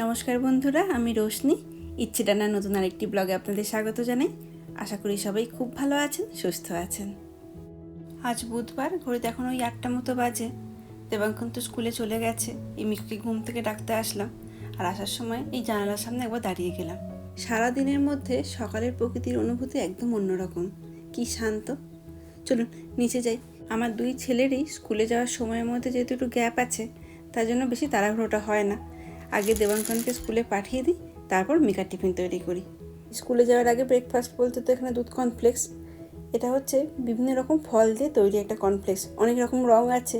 নমস্কার বন্ধুরা, আমি রোশনি। ইচ্ছে ডানা নতুন আরেকটি ব্লগে আপনাদের স্বাগত জানাই। আশা করি সবাই খুব ভালো আছেন, সুস্থ আছেন। আজ বুধবার, ঘড়িতে এখন ওই আটটা মতো বাজে। দেবাঙ্কন তো স্কুলে চলে গেছে, এই মিকুকে ঘুম থেকে ডাকতে আসলাম। আর আসার সময় এই জানালার সামনে একবার দাঁড়িয়ে গেলাম। সারা দিনের মধ্যে সকালের প্রকৃতির অনুভূতি একদম অন্যরকম। কি শান্ত। চলুন, নিচে যাই। আমার দুই ছেলেরই স্কুলে যাওয়ার সময়ের মধ্যে যেহেতু একটু গ্যাপ আছে, তার জন্য বেশি তাড়াহুড়োটা হয় না। আগে দেবাঙ্কনকে স্কুলে পাঠিয়ে দিই, তারপর মিকার টিফিন তৈরি করি। স্কুলে যাওয়ার আগে ব্রেকফাস্ট বলতে তো এখানে দুধ কর্নফ্লেক্স এটা হচ্ছে বিভিন্ন রকম ফল দিয়ে তৈরি একটা কর্নফ্লেক্স অনেক রকম রং আছে,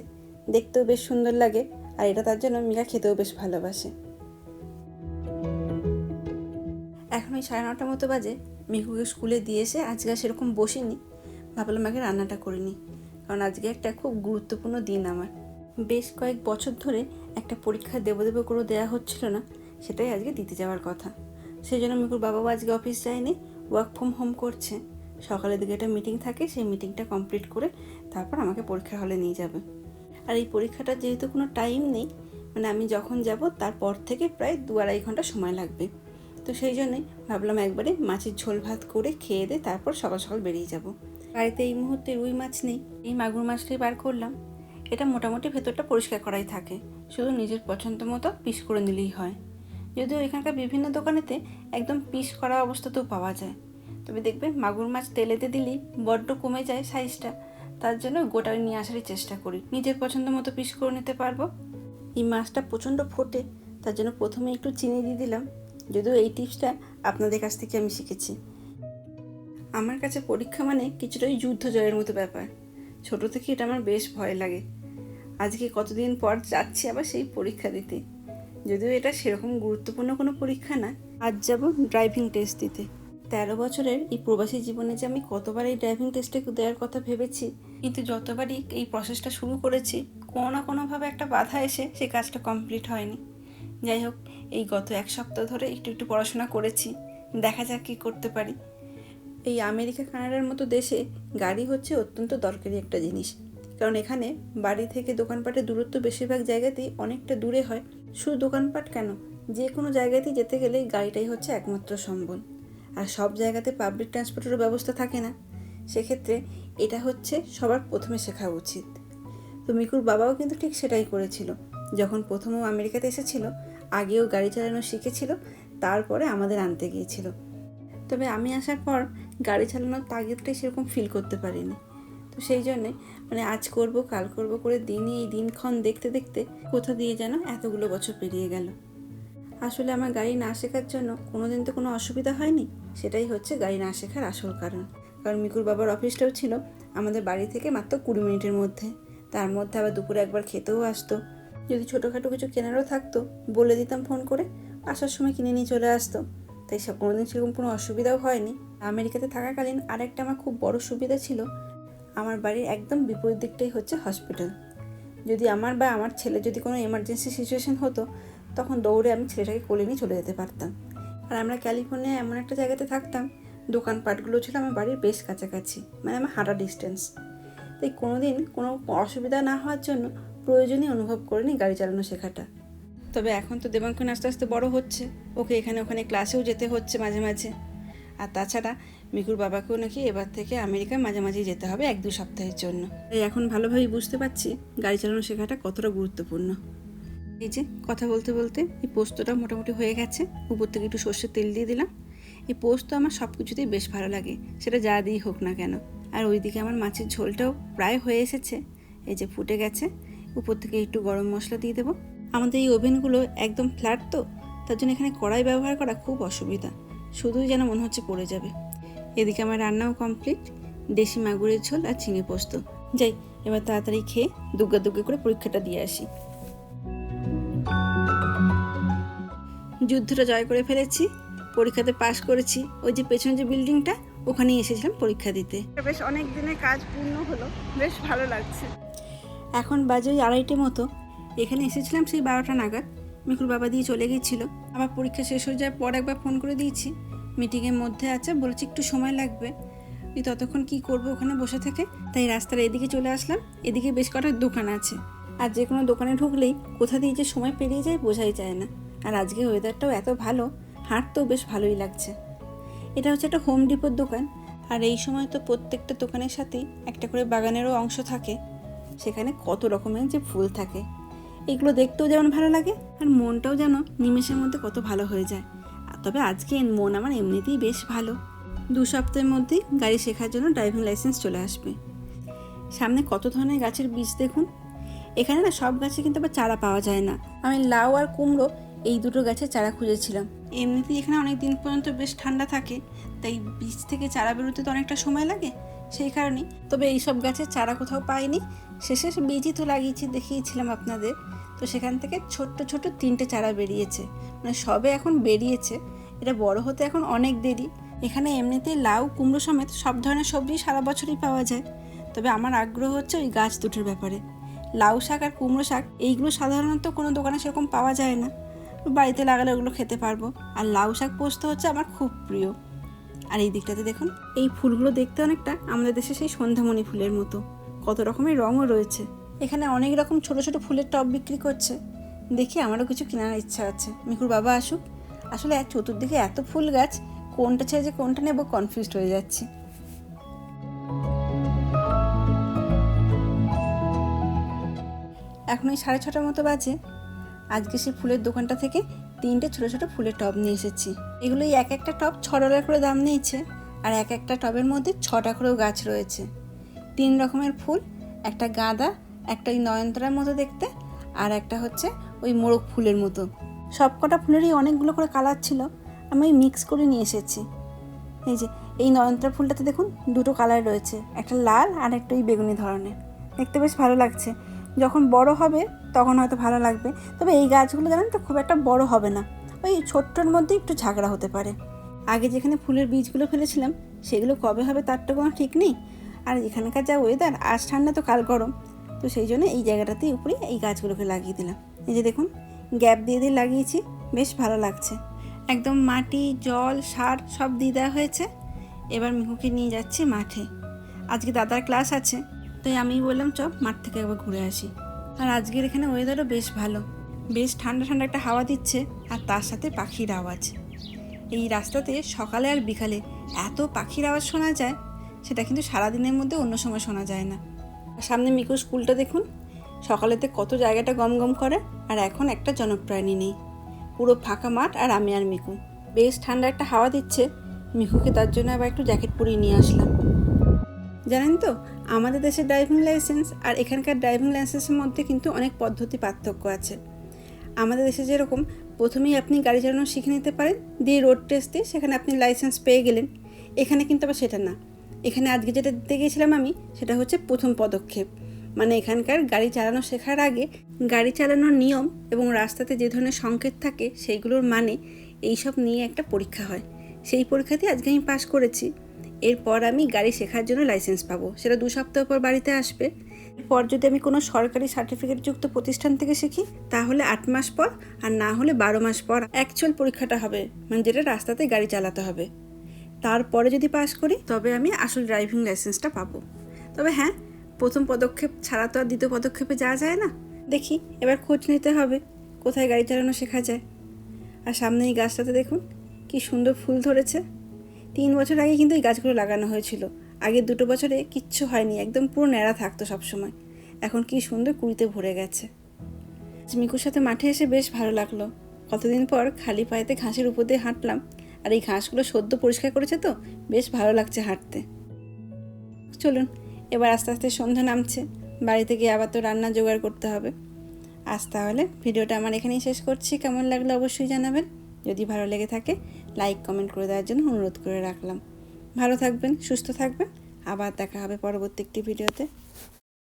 দেখতেও বেশ সুন্দর লাগে, আর এটা তার জন্য মিকা খেতেও বেশ ভালোবাসে। এখন ওই সাড়ে নটার মতো বাজে, মিকুকে স্কুলে দিয়ে এসে আজকে সেরকম বসিনি, ভাবলাম আগে রান্নাটা করিনি কারণ আজকে একটা খুব গুরুত্বপূর্ণ দিন আমার। বেশ কয়েক বছর ধরে একটা পরীক্ষা দেবো দেবো করে দেওয়া হচ্ছিল না, সেটাই আজকে দিতে যাওয়ার কথা। সেই জন্য মিকুর বাবাও আজকে অফিস যায়নি ওয়ার্ক ফ্রম হোম করছে। সকালের দিকে একটা মিটিং থাকে, সেই মিটিংটা কমপ্লিট করে তারপর আমাকে পরীক্ষা হলে নিয়ে যাবে। আর এই পরীক্ষাটা যেহেতু কোনো টাইম নেই মানে আমি যখন যাব তারপর থেকে প্রায় দু আড়াই ঘণ্টা সময় লাগবে। তো সেই জন্যই ভাবলাম একবারে মাছের ঝোল ভাত করে খেয়ে দিয়ে তারপর সকাল সকাল বেরিয়ে যাব। বাড়িতে এই মুহূর্তে রুই মাছ নেই, এই মাগুর মাছটাই বার করলাম। এটা মোটামুটি ভেতরটা পরিষ্কার করাই থাকে। শুধু নিজের পছন্দ মতো পিস করে নিলেই হয়। যদিও এখানকার বিভিন্ন দোকানেতে একদম পিস করা অবস্থাতেও পাওয়া যায়। তবে দেখবে মাগুর মাছ তেলেতে দিলেই বড্ড কমে যায় সাইজটা। তার জন্য গোটা নিয়ে আসারই চেষ্টা করি। নিজের পছন্দ মতো পিস করে নিতে পারব। এই মাছটা প্রচণ্ড ফোটে, তার জন্য প্রথমে একটু চিনি দিয়ে দিলাম। যদিও এই টিপসটা আপনাদের কাছ থেকে আমি শিখেছি। আমার কাছে পরীক্ষা মানে কিছুটাই যুদ্ধ জয়ের মতো ব্যাপার। ছোট থেকে এটা আমার বেশ ভয় লাগে। আজকে কতদিন পর যাচ্ছি আবার সেই পরীক্ষা দিতে। যদিও এটা সেরকম গুরুত্বপূর্ণ কোনো পরীক্ষা না, আজ যাব ড্রাইভিং টেস্ট দিতে। তেরো বছরের এই প্রবাসী জীবনে যে আমি কতবার এই ড্রাইভিং টেস্টে দেওয়ার কথা ভেবেছি, কিন্তু যতবারই এই প্রসেসটা শুরু করেছি, কোনো না কোনোভাবে একটা বাধা এসে সেই কাজটা কমপ্লিট হয়নি। যাই হোক, এই গত এক সপ্তাহ ধরে একটু একটু পড়াশোনা করেছি, দেখা যাক কী করতে পারি। এই আমেরিকা কানাডার মতো দেশে গাড়ি হচ্ছে অত্যন্ত দরকারি একটা জিনিস। কারণ এখানে বাড়ি থেকে দোকানপাটের দূরত্ব বেশিরভাগ জায়গাতেই অনেকটা দূরে হয়। শুধু দোকানপাট কেন? যে কোনো জায়গাতেই যেতে গেলে গাড়িটাই হচ্ছে একমাত্র সম্বল। আর সব জায়গাতে পাবলিক ট্রান্সপোর্টেরও ব্যবস্থা থাকে না। সেক্ষেত্রে এটা হচ্ছে সবার প্রথমে শেখা উচিত। তো মিকুর বাবাও কিন্তু ঠিক সেটাই করেছিল। যখন প্রথমও আমেরিকাতে এসেছিল, আগেও গাড়ি চালানো শিখেছিল, তারপরে আমাদের আনতে গিয়েছিল। তবে আমি আসার পর গাড়ি চালানোর তাগিদটাই সেরকম ফিল করতে পারিনি। তো সেই জন্যে মানে আজ করব, কাল করব করে দিনই এই দিনক্ষণ দেখতে দেখতে কোথা দিয়ে যেন এতগুলো বছর পেরিয়ে গেল। আসলে আমার গাড়ি না শেখার জন্য কোনোদিন তো কোনো অসুবিধা হয়নি, সেটাই হচ্ছে গাড়ি না শেখার আসল কারণ। কারণ মিকুর বাবার অফিসটাও ছিল আমাদের বাড়ি থেকে মাত্র কুড়ি মিনিটের মধ্যে। তার মধ্যে আবার দুপুরে একবার খেতেও আসতো। যদি ছোটোখাটো কিছু কেনারও থাকতো, বলে দিতাম ফোন করে, আসার সময় কিনে নিয়ে চলে আসতো। তাই সব কোনোদিন সেরকম কোনো অসুবিধাও হয়নি। আমেরিকাতে থাকাকালীন আরেকটা আমার খুব বড় সুবিধা ছিল আমার বাড়ির একদম বিপরীত দিকটাই হচ্ছে হসপিটাল যদি আমার বা আমার ছেলে যদি কোনো এমার্জেন্সি সিচুয়েশন হতো, তখন দৌড়ে আমি ছেলেটাকে কোলে নিয়ে চলে যেতে পারতাম। আর আমরা ক্যালিফোর্নিয়া এমন একটা জায়গাতে থাকতাম, দোকানপাটগুলো ছিল আমার বাড়ির বেশ কাছাকাছি মানে আমার হাঁটা ডিস্টেন্স তাই কোনো দিন কোনো অসুবিধা না হওয়ার জন্য প্রয়োজনই অনুভব করিনি গাড়ি চালানো শেখাটা। তবে এখন তো দেবাঙ্কন আস্তে আস্তে বড় হচ্ছে, ওকে এখানে ওখানে ক্লাসেও যেতে হচ্ছে মাঝে মাঝে। আর তাছাড়া মিকুর বাবাকেও নাকি এবার থেকে আমেরিকা মাঝে মাঝে যেতে হবে এক দু সপ্তাহের জন্য। তাই এখন ভালোভাবেই বুঝতে পারছি গাড়ি চালানো শেখাটা কতটা গুরুত্বপূর্ণ। এই যে কথা বলতে বলতে এই পোস্তটা মোটামুটি হয়ে গেছে। উপর থেকে একটু সর্ষের তেল দিয়ে দিলাম। এই পোস্ত আমার সব কিছুতেই বেশ ভালো লাগে সেটা যা দিয়েই হোক না কেন। আর ওইদিকে আমার মাছের ঝোলটাও প্রায় হয়ে এসেছে এই যে ফুটে গেছে। উপর থেকে একটু গরম মশলা দিয়ে দেবো। আমাদের এই ওভেনগুলো একদম ফ্ল্যাট তো তার জন্য এখানে কড়াই ব্যবহার করা খুব অসুবিধা। শুধুই যেন মনে হচ্ছে পড়ে যাবে। এদিকে আমার রান্নাও কমপ্লিট দেশি মাগুরের ঝোল আর ঝিঙে পোস্ত। যাই এবার তাড়াতাড়ি খেয়ে দুগ্গা দুগ্গা করে পরীক্ষাটা দিয়ে আসি। যুদ্ধটা জয় করে ফেলেছি পরীক্ষাতে পাশ করেছি। ওই যে পেছনে যে বিল্ডিংটা ওখানেই এসেছিলাম পরীক্ষা দিতে। বেশ অনেক দিনের কাজ পূর্ণ হলো বেশ ভালো লাগছে। এখন বাজে ওই আড়াইটে মতো। এখানে এসেছিলাম সেই বারোটা নাগাদ। মিকুর বাবা দিয়ে চলে গিয়েছিল আবার পরীক্ষা শেষ হয়ে যাওয়ার পর একবার ফোন করে দিয়েছি। মিটিংয়ের মধ্যে আছে, বলেছি একটু সময় লাগবে। তুই ততক্ষণ কি করব ওখানে বসে থেকে? তাই রাস্তার এদিকে চলে আসলাম। এদিকে বেশ কটা দোকান আছে। আর যে কোনো দোকানে ঢুকলেই কোথা দিয়ে যে সময় পেরিয়ে যায় বোঝাই যায় না। আর আজকে ওয়েদারটাও এত ভালো হাঁটতেও বেশ ভালোই লাগছে। এটা হচ্ছে একটা হোম ডিপোর দোকান। আর এই সময় তো প্রত্যেকটা দোকানের সাথেই একটা করে বাগানেরও অংশ থাকে। সেখানে কত রকমের যে ফুল থাকে। এগুলো দেখতেও যেমন ভালো লাগে, আর মনটাও যেন নিমেষের মধ্যে কত ভালো হয়ে যায়। তবে আজকে মন আমার এমনিতেই বেশ ভালো। দু সপ্তাহের মধ্যেই গাড়ি শেখার জন্য ড্রাইভিং লাইসেন্স চলে আসবে। সামনে কত ধরনের গাছের বীজ দেখুন? এখানে না সব গাছে কিন্তু আবার চারা পাওয়া যায় না। আমি লাউ আর কুমড়ো এই দুটো গাছের চারা খুঁজেছিলাম। এমনিতেই এখানে অনেক দিন পর্যন্ত বেশ ঠান্ডা থাকে, তাই বীজ থেকে চারা বেরোতে তো অনেকটা সময় লাগে সেই কারণেই। তবে এই সব গাছের চারা কোথাও পাইনি। শেষে বীজই তো লাগিয়েছি, দেখিয়েছিলাম আপনাদের। তো সেখান থেকে ছোট্ট ছোট্ট তিনটে চারা বেরিয়েছে। মানে সবে এখন বেরিয়েছে। এটা বড় হতে এখন অনেক দেরি। এখানে এমনিতেই লাউ, কুমড়ো সমেত সব ধরনের সবজি সারা বছরই পাওয়া যায়। তবে আমার আগ্রহ হচ্ছে ওই গাছ দুটোর ব্যাপারে। লাউ শাক আর কুমড়ো শাক, এইগুলো সাধারণত কোনো দোকানে সেরকম পাওয়া যায় না। বাড়িতে লাগালে ওগুলো খেতে পারব। আর লাউ শাক পোস্ত হচ্ছে আমার খুব প্রিয়। আর এই দিকটাতে দেখুন, এই ফুলগুলো দেখতে অনেকটা আমাদের দেশে সেই সন্ধ্যামণি ফুলের মতো। কত রকমের রঙও রয়েছে। এখানে অনেক রকম ছোট ছোট ফুলের টব বিক্রি করছে। দেখি আমারও কিছু কেনার ইচ্ছা আছে। মিকুর বাবা আসুক। আসলে এক চতুর্দিকে এত ফুল গাছ, কোনটা ছেড়ে যে কোনটা নেব কনফিউজড হয়ে যাচ্ছি। এখন ওই সাড়ে ছটার মতো বাজে। আজকে সেই ফুলের দোকানটা থেকে তিনটে ছোটো ছোটো ফুলের টব নিয়ে এসেছি। এগুলো এক একটা টব ছ ডলার করে দাম নিয়েছে আর এক একটা টবের মধ্যে ছটা করেও গাছ রয়েছে। তিন রকমের ফুল, একটা গাঁদা একটা ওই নয়নতারার মতো দেখতে, আর একটা হচ্ছে ওই মোরগ ফুলের মতো। সব কটা ফুলেরই অনেকগুলো করে কালার ছিল, আমি ওই মিক্স করে নিয়ে এসেছি। এই যে, এই নয়নতারা ফুলটাতে দেখুন দুটো কালার রয়েছে, একটা লাল আর একটা ওই বেগুনি ধরনের। দেখতে বেশ ভালো লাগছে। যখন বড় হবে তখন হয়তো ভালো লাগবে, তবে এই গাছগুলো জানেন তো খুব একটা বড় হবে না। ওই ছোট্টর মধ্যে একটু ঝাগড়া হতে পারে। আগে যেখানে ফুলের বীজগুলো ফেলেছিলাম, সেগুলো কবে হবে তার তো কোনো ঠিক নেই। আর এখানকার যা ওয়েদার আজ ঠান্ডা তো কাল গরম। তো সেই জন্য এই জায়গাটাতেই উপরে এই গাছগুলোকে লাগিয়ে দিলাম। এই যে দেখুন, গ্যাপ দিয়ে দিয়ে লাগিয়েছি, বেশ ভালো লাগছে। একদম মাটি, জল, সার সব দিয়ে দেওয়া হয়েছে। এবার মিহুকে নিয়ে যাচ্ছি মাঠে। আজকে দাদার ক্লাস আছে, তাই আমি বললাম চ মাঠ থেকে একবার ঘুরে আসি। আর আজকের এখানে ওয়েদারও বেশ ভালো। বেশ ঠান্ডা ঠান্ডা একটা হাওয়া দিচ্ছে, আর তার সাথে পাখির আওয়াজ। এই রাস্তাতে সকালে আর বিকালে এত পাখির আওয়াজ শোনা যায়, সেটা কিন্তু সারাদিনের মধ্যে অন্য সময় শোনা যায় না। সামনে মিকু স্কুলটা দেখুন। সকালেতে কত জায়গাটা গম গম করে, আর এখন একটা জনপ্রাণী নেই। পুরো ফাঁকা মাঠ আর আমি আর মিকু। বেশ ঠান্ডা একটা হাওয়া দিচ্ছে। মিকুকে তার জন্য আবার একটু জ্যাকেট পরিয়ে নিয়ে আসলাম। জানেন তো, আমাদের দেশের ড্রাইভিং লাইসেন্স আর এখানকার ড্রাইভিং লাইসেন্সের মধ্যে কিন্তু অনেক পদ্ধতি পার্থক্য আছে। আমাদের দেশে যেরকম, প্রথমেই আপনি গাড়ি চালানো শিখে নিতে পারেন, দিয়ে রোড টেস্ট দিয়ে সেখানে আপনি লাইসেন্স পেয়ে গেলেন। এখানে কিন্তু আবার সেটা না। এখানে আজকে যেটা দিতে গিয়েছিলাম আমি, সেটা হচ্ছে প্রথম পদক্ষেপ। মানে এখানকার গাড়ি চালানো শেখার আগে গাড়ি চালানোর নিয়ম এবং রাস্তাতে যে ধরনের সংকেত থাকে সেইগুলোর মানে এইসব নিয়ে একটা পরীক্ষা হয়। সেই পরীক্ষাতে আজকে আমি পাশ করেছি। এরপর আমি গাড়ি শেখার জন্য লাইসেন্স পাবো। সেটা দু সপ্তাহ পর বাড়িতে আসবে। এরপর যদি আমি কোনো সরকারি সার্টিফিকেটযুক্ত প্রতিষ্ঠান থেকে শিখি, তাহলে আট মাস পর আর না হলে বারো মাস পর অ্যাকচুয়াল পরীক্ষাটা হবে। মানে যেটা রাস্তাতে গাড়ি চালাতে হবে। তারপরে যদি পাস করি, তবে আমি আসল ড্রাইভিং লাইসেন্সটা পাবো। তবে হ্যাঁ প্রথম পদক্ষেপ ছাড়া তো আর দ্বিতীয় পদক্ষেপে যাওয়া যায় না। দেখি, এবার খোঁজ নিতে হবে, কোথায় গাড়ি চালানো শেখা যায়। আর সামনে এই গাছটাতে দেখুন, কি সুন্দর ফুল ধরেছে। তিন বছর আগে কিন্তু এই গাছগুলো লাগানো হয়েছিল। আগে দুটো বছরে কিচ্ছু হয়নি, একদম পুরো ন্যাড়া থাকতো সবসময়। এখন কি সুন্দর কুড়িতে ভরে গেছে। মিকুর সাথে মাঠে এসে বেশ ভালো লাগল। কতদিন পর খালি পায়েতে ঘাসের উপর দিয়ে হাঁটলাম আর এই ঘাসগুলো সদ্য পরিষ্কার করেছে তো? বেশ ভালো লাগছে হাঁটতে। চলুন, এবার আস্তে আস্তে সন্ধ্যা নামছে। বাড়িতে গিয়ে আবার তো রান্না জোগাড় করতে হবে। আজ তাহলে ভিডিওটা আমার এখানেই শেষ করছি। কেমন লাগল অবশ্যই জানাবেন। যদি ভালো লেগে থাকে লাইক কমেন্ট করে দেওয়ার জন্য অনুরোধ করে রাখলাম। ভালো থাকবেন, সুস্থ থাকবেন। আবার দেখা হবে পরবর্তী একটি ভিডিওতে।